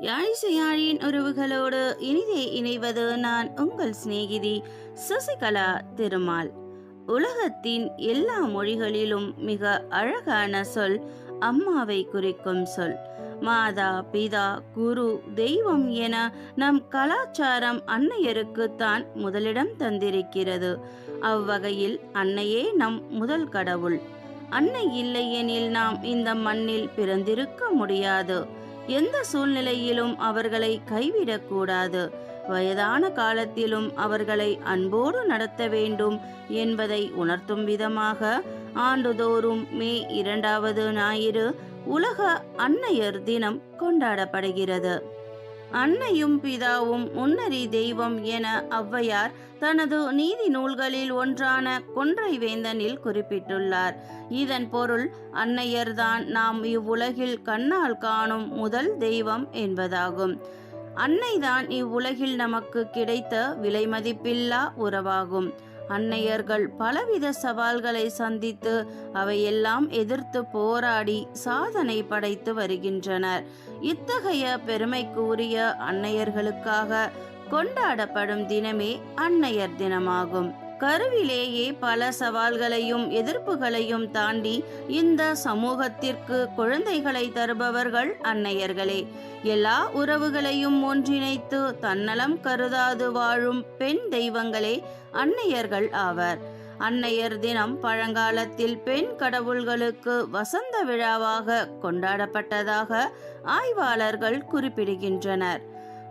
யாழிசையாழியின் உறவுகளோடு இனிதே இணைவது நான் உங்கள் சிநேகிதி சசிகலா திருமால். உலகத்தின் எல்லா மொழிகளிலும் மிக அழகான சொல் அம்மாவை குறிக்கும் சொல். மாதா பிதா குரு தெய்வம் என நம் கலாச்சாரம் அன்னையருக்கு தான் முதலிடம் தந்திருக்கிறது. அவ்வகையில் அன்னையே நம் முதல் கடவுள். அன்னை இல்லையெனில் நாம் இந்த மண்ணில் பிறந்திருக்க முடியாது. எந்த சூழ்நிலையிலும் அவர்களை கைவிடக்கூடாது. வயதான காலத்திலும் அவர்களை அன்போடு நடத்த வேண்டும் என்பதை உணர்த்தும் விதமாக ஆண்டுதோறும் மே இரண்டாவது ஞாயிறு உலக அன்னையர் தினம் கொண்டாடப்படுகிறது. அன்னையும் பிதாவும் முன்னறி தெய்வம் என ஔவையார் தனது நீதி நூல்களில் ஒன்றான கொன்றை வேந்தனில் குறிப்பிட்டுள்ளார். இதன் பொருள் அன்னையர்தான் நாம் இவ்வுலகில் கண்ணால் காணும் முதல் தெய்வம் என்பதாகும். அன்னைதான் இவ்வுலகில் நமக்கு கிடைத்த விலைமதிப்பில்லா உறவாகும். அன்னையர்கள் பலவித சவால்களை சந்தித்து அவையெல்லாம் எதிர்த்து போராடி சாதனை படைத்து வருகின்றனர். இத்தகைய பெருமைக்கு உரிய அன்னையர்களுக்காக கொண்டாடப்படும் தினமே அன்னையர் தினமாகும். கருவிலேயே பல சவால்களையும் எதிர்ப்புகளையும் தாண்டி இந்த சமூகத்திற்கு குழந்தைகளை தருபவர்கள் அன்னையர்களே. எல்லா உறவுகளையும் ஒன்றிணைத்து தன்னலம் கருதாது வாழும் பெண் தெய்வங்களே அன்னையர்கள் ஆவர். அன்னையர் தினம் பழங்காலத்தில் பெண் கடவுள்களுக்கு வசந்த விழாவாக கொண்டாடப்பட்டதாக ஆய்வாளர்கள் குறிப்பிடுகின்றனர்.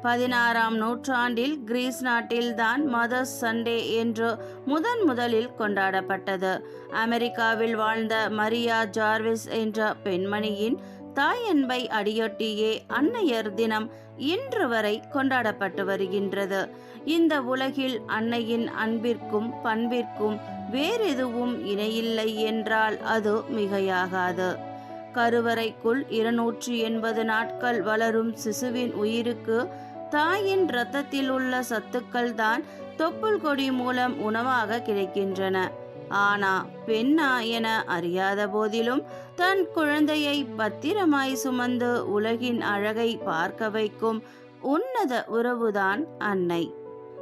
பதினாறாம் நூற்றாண்டில் கிரீஸ் நாட்டில்தான் மதர்ஸ் சண்டே என்று முதன் முதலில் கொண்டாடப்பட்டது. அமெரிக்காவில் வாழ்ந்த மரியா ஜார்விஸ் என்ற பெண்மணியின் தாயன்பை அடியொட்டியே அன்னையர் தினம் இன்று வரை கொண்டாடப்பட்டு வருகின்றது. இந்த உலகில் அன்னையின் அன்பிற்கும் பண்பிற்கும் வேறெதுவும் இணையில்லை என்றால் அது மிகையாகாது. கருவறைக்குள் இருநூற்றி எண்பது நாட்கள் வளரும் சிசுவின் உயிருக்கு தாயின் இரத்தத்தில் உள்ள சத்துக்கள் தான் தொப்புள் கொடி மூலம் உணவாக கிடைக்கின்றன. ஆனா பெண்ணா என அறியாத போதிலும் தன் குழந்தையை பத்திரமாய் சுமந்து உலகின் அழகை பார்க்க வைக்கும் உன்னத உறவுதான் அன்னை.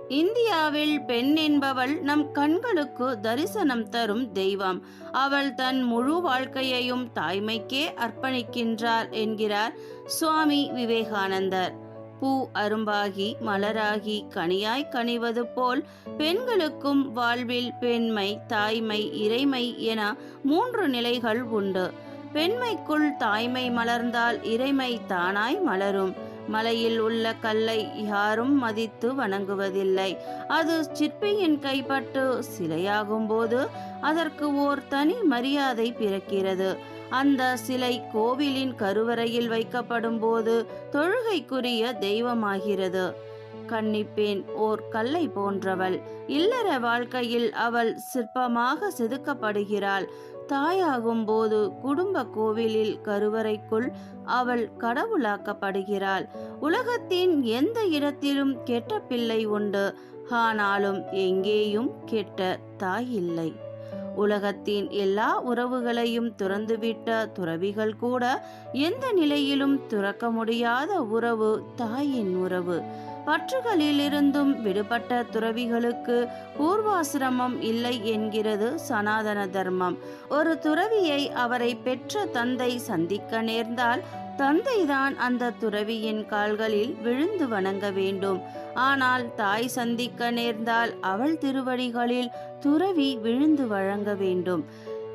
இந்தியாவில் பெண் என்பவள் நம் கண்களுக்கு தரிசனம் தரும் தெய்வம். அவள் தன் முழு வாழ்க்கையையும் தாய்மைக்கே அர்ப்பணிக்கின்றார் என்கிறார் சுவாமி விவேகானந்தர். பூ அரும்பாகி மலராகி கனியாய் கனிவது போல் பெண்களுக்கும் வாழ்வில் பெண்மை தாய்மை இறைமை என மூன்று நிலைகள் உண்டு. பெண்மைக்குள் தாய்மை மலர்ந்தால் இறைமை தானாய் மலரும். மலையில் உள்ள கல்லை யாரும் மதித்து வணங்குவதில்லை. அது சிற்பியின் கைப்பட்டு சிலையாகும் போது அதற்கு ஓர் தனி மரியாதை பிறக்கிறது. அந்த சிலை கோவிலின் கருவறையில் வைக்கப்படும் போது தொழுகைக்குரிய தெய்வமாகிறது. கன்னிப்பேன் ஓர் கல்லை போன்றவள். இல்லற வாழ்க்கையில் அவள் சிற்பமாக செதுக்கப்படுகிறாள். தாயாகும் போது குடும்ப கோவிலில் கருவறைக்குள் அவள் கடவுளாக்கப்படுகிறாள். உலகத்தின் எந்த இடத்திலும் கெட்ட பிள்ளை உண்டு. ஆனாலும் எங்கேயும் கெட்ட தாய் இல்லை. உலகத்தின் எல்லா உறவுகளையும் துறந்துவிட்ட துறவிகள் கூட எந்த நிலையிலும் துறக்க முடியாத உறவு தாயின் உறவு. பற்றுகளிலிருந்தும் விடுபட்ட துறவிகளுக்கு பூர்வாசிரமம் இல்லை என்கிறது சனாதன தர்மம். ஒரு துறவியை அவரை பெற்ற தந்தை சந்திக்க நேர்ந்தால் தந்தைதான் அந்த துறவியின் கால்களில் விழுந்து வணங்க வேண்டும். ஆனால் தாய் சந்திக்க நேர்ந்தால் அவள் திருவடிகளில் துறவி விழுந்து வழங்க வேண்டும்.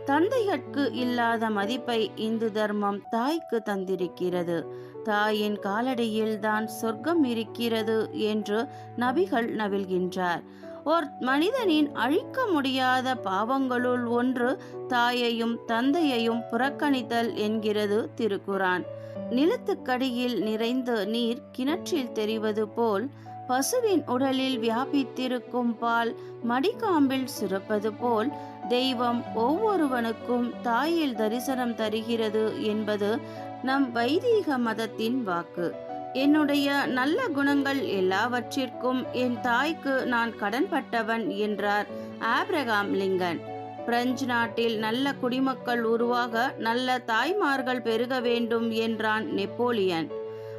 தந்தைகட்கு இல்லாத மதிப்பை இந்து தர்மம் தாய்க்கு தந்திருக்கிறது. தாயின் காலடியில் தான் சொர்க்கம் இருக்கிறது என்று நபிகள் நவில்கின்றார் ஓர் மனிதனின் அழிக்க முடியாத பாவங்களுள் ஒன்று தாயையும் தந்தையையும் புறக்கணித்தல் என்கிறது திருக்குரான் நிலத்துக்கடியில் நிறைந்த நீர் கிணற்றில் தெரிவது போல் பசுவின் உடலில் வியாபித்திருக்கும் பால் மடிக்காம்பில் சுரப்பது போல் தெய்வம் ஒவ்வொருவனுக்கும் தாயில் தரிசனம் தருகிறது என்பது நம் வைதீக மதத்தின் வாக்கு. என்னுடைய நல்ல குணங்கள் எல்லாவற்றிற்கும் என் தாய்க்கு நான் கடன்பட்டவன் என்றார் ஆப்ரகாம் லிங்கன். பிரெஞ்சு நாட்டில் நல்ல குடிமக்கள் உருவாக நல்ல தாய்மார்கள் பெருக வேண்டும் என்றான் நெப்போலியன்.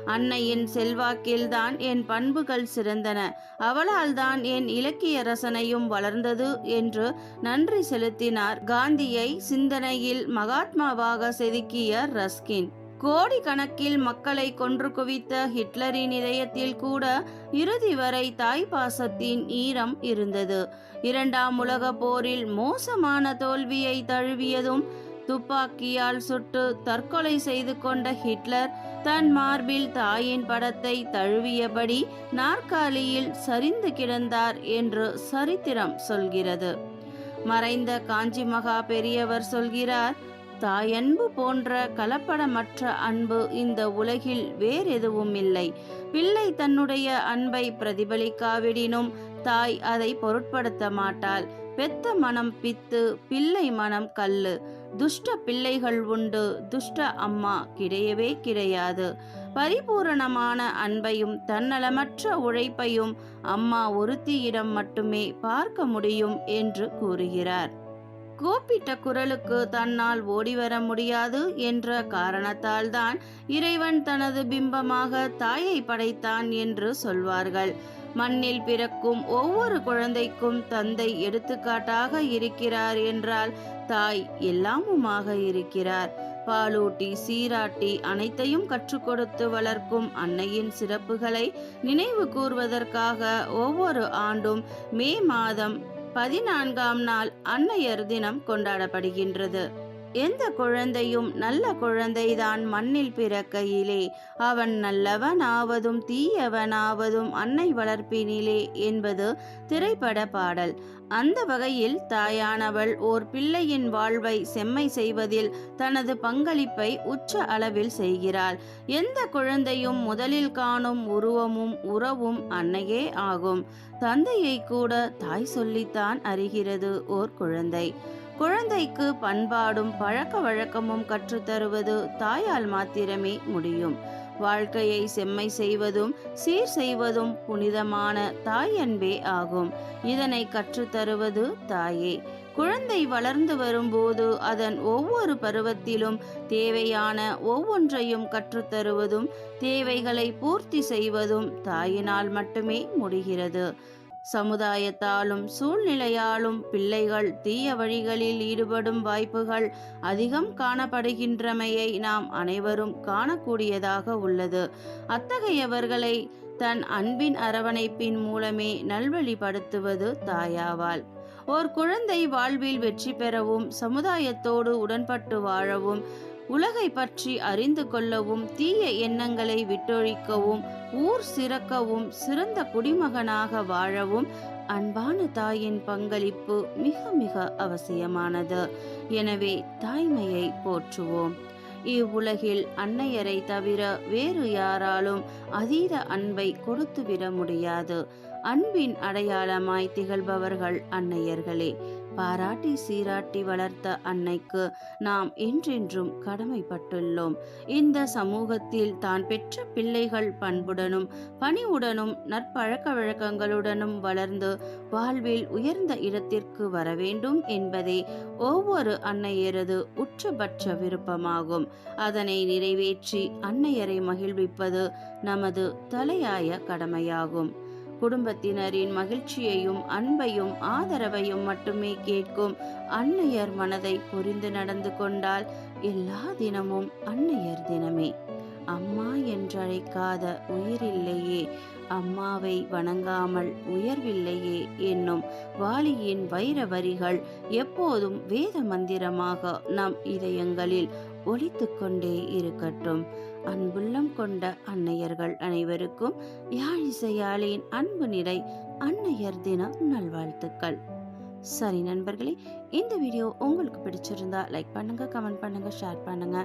அன்னையின் செல்வாக்கில்தான் என் பண்புகள் சிறந்தன. அவளால் தான் என் இலக்கிய ரசனையும் வளர்ந்தது என்று நன்றி செலுத்தினார். காந்தியை சிந்தனையில் மகாத்மாவாக செதுக்கிய ரஸ்கின். கோடிக்கணக்கில் மக்களை கொன்று குவித்த ஹிட்லரின் இதயத்தில் கூட இறுதி வரை தாய் பாசத்தின் ஈரம் இருந்தது. இரண்டாம் உலக போரில் மோசமான தோல்வியை தழுவியதும் துப்பாக்கியால் சுட்டு தற்கொலை செய்து கொண்ட ஹிட்லர் தன் மார்பில் தாயின் படத்தை தழுவியபடி நாற்காலியில் சரிந்து கிடந்தார் என்று சரித்திரம் சொல்கிறது. மறைந்த காஞ்சி மகா பெரியவர் சொல்கிறார் தாயன்பு போன்ற கலப்படமற்ற அன்பு இந்த உலகில் வேறெதுவும் இல்லை. பிள்ளை தன்னுடைய அன்பை பிரதிபலிக்காவிடினும் தாய் அதை பொருட்படுத்த மாட்டாள். பெத்த மனம் பித்து பிள்ளை மனம் கல்லு. துஷ்ட பிள்ளைகள் உண்டு துஷ்ட அம்மா கிடையவே கிடையாது. பரிபூரணமான அன்பையும் தன்னலமற்ற உழைப்பையும் அம்மா ஒருத்தியிடம் மட்டுமே பார்க்க முடியும் என்று கூறுகிறார். கூப்பிட்ட குரலுக்கு தன்னால் ஓடிவர முடியாது என்ற காரணத்தால் தான் இறைவன் தனது பிம்பமாக தாயை படைத்தான் என்று சொல்வார்கள். மண்ணில் பிறக்கும் ஒவ்வொரு குழந்தைக்கும் தந்தை எடுத்துக்காட்டாக இருக்கிறார் என்றால் தாய் எல்லாமுமாக இருக்கிறார். பாலூட்டி சீராட்டி அனைத்தையும் கற்றுக் கொடுத்து வளர்க்கும் அன்னையின் சிறப்புகளை நினைவு கூர்வதற்காக ஒவ்வொரு ஆண்டும் மே மாதம் பதினான்காம் நாள் அன்னையர் தினம் கொண்டாடப்படுகின்றது. எந்த குழந்தையும் நல்ல குழந்தைதான் மண்ணில் பிறக்கையிலே. அவன் நல்லவனாவதும் தீயவனாவதும் அன்னை வளர்ப்பினிலே என்பது திரைப்பட பாடல். அந்த வகையில் தாயானவள் ஓர் பிள்ளையின் வாழ்வை செம்மை செய்வதில் தனது பங்களிப்பை உச்ச அளவில் செய்கிறாள். எந்த குழந்தையும் முதலில் காணும் உருவமும் உறவும் அன்னையே ஆகும். தந்தையை கூட தாய் சொல்லித்தான் அறிகிறது ஓர் குழந்தை. குழந்தைக்கு பண்பாடும் பழக்க வழக்கமும் கற்றுத்தருவது தாயால் மாத்திரமே முடியும். வாழ்க்கையை செம்மை செய்வதும் சீர் செய்வதும் புனிதமான தாய் அன்பே ஆகும். இதனை கற்றுத்தருவது தாயே. குழந்தை வளர்ந்து வரும்போது அதன் ஒவ்வொரு பருவத்திலும் தேவையான ஒவ்வொன்றையும் கற்றுத்தருவதும் தேவைகளை பூர்த்தி செய்வதும் தாயினால் மட்டுமே முடிகிறது. சமுதாயத்தாலும் சூழ்நிலையாலும் பிள்ளைகள் தீய வழிகளில் ஈடுபடும் வாய்ப்புகள் அதிகம் காணப்படுகின்றமையை நாம் அனைவரும் காணக்கூடியதாக உள்ளது. அத்தகையவர்களை தன் அன்பின் அரவணைப்பின் மூலமே நல்வழிப்படுத்துவது தாயாவாள் ஓர் குழந்தை வாழ்வில் வெற்றி பெறவும் சமுதாயத்தோடு உடன்பட்டு வாழவும் உலகை பற்றி அறிந்து கொள்ளவும் தீய எண்ணங்களை விட்டொழிக்கவும் ஊர் சிறக்கவும் சிறந்த குடிமகனாக வாழவும் அன்பான தாயின் பங்களிப்பு மிக மிக அவசியமானது. எனவே தாய்மையை போற்றுவோம். இவ்வுலகில் அன்னையரை தவிர வேறு யாராலும் அதீத அன்பை கொடுத்துவிட முடியாது. அன்பின் அடையாளமாய் திகழ்பவர்கள் அன்னையர்களே. பாராட்டி சீராட்டி வளர்த்த அன்னைக்கு நாம் என்றென்றும் கடமைப்பட்டுள்ளோம். இந்த சமூகத்தில் தான் பெற்ற பிள்ளைகள் பண்புடனும் பணிவுடனும் நற்பழக்க வழக்கங்களுடனும் வளர்ந்து வாழ்வில் உயர்ந்த இடத்திற்கு வர வேண்டும் என்பதே ஒவ்வொரு அன்னையரது உச்சபட்ச விருப்பமாகும். அதனை நிறைவேற்றி அன்னையரை மகிழ்விப்பது நமது தலையாய கடமையாகும். குடும்பத்தினரின் மகிழ்ச்சியையும் அன்பையும் ஆதரவையும் மட்டுமே கேட்கும் அன்னையர் மனதை புரிந்து நடந்து கொண்டால் எல்லா தினமும் அன்னையர் தினமே. அம்மா என்றழைக்காத உயிரில்லையே அம்மாவை வணங்காமல் உயர்வில்லையே என்னும் வாலியின் வைர வரிகள் எப்போதும் வேத மந்திரமாக நம் இதயங்களில் ஒழித்து கொண்டே இருக்கட்டும். அன்புள்ள கொண்ட அன்னையர்கள் அனைவருக்கும் யாழிசையாளியின் அன்பு நிறை அன்னையர் தின நல்வாழ்த்துக்கள். சரி நண்பர்களே இந்த வீடியோ உங்களுக்கு பிடிச்சிருந்தா லைக் பண்ணுங்க கமெண்ட் பண்ணுங்க ஷேர் பண்ணுங்க.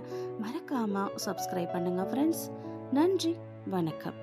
மறக்காம சப்ஸ்கிரைப் பண்ணுங்க ஃப்ரெண்ட்ஸ் நன்றி வணக்கம்.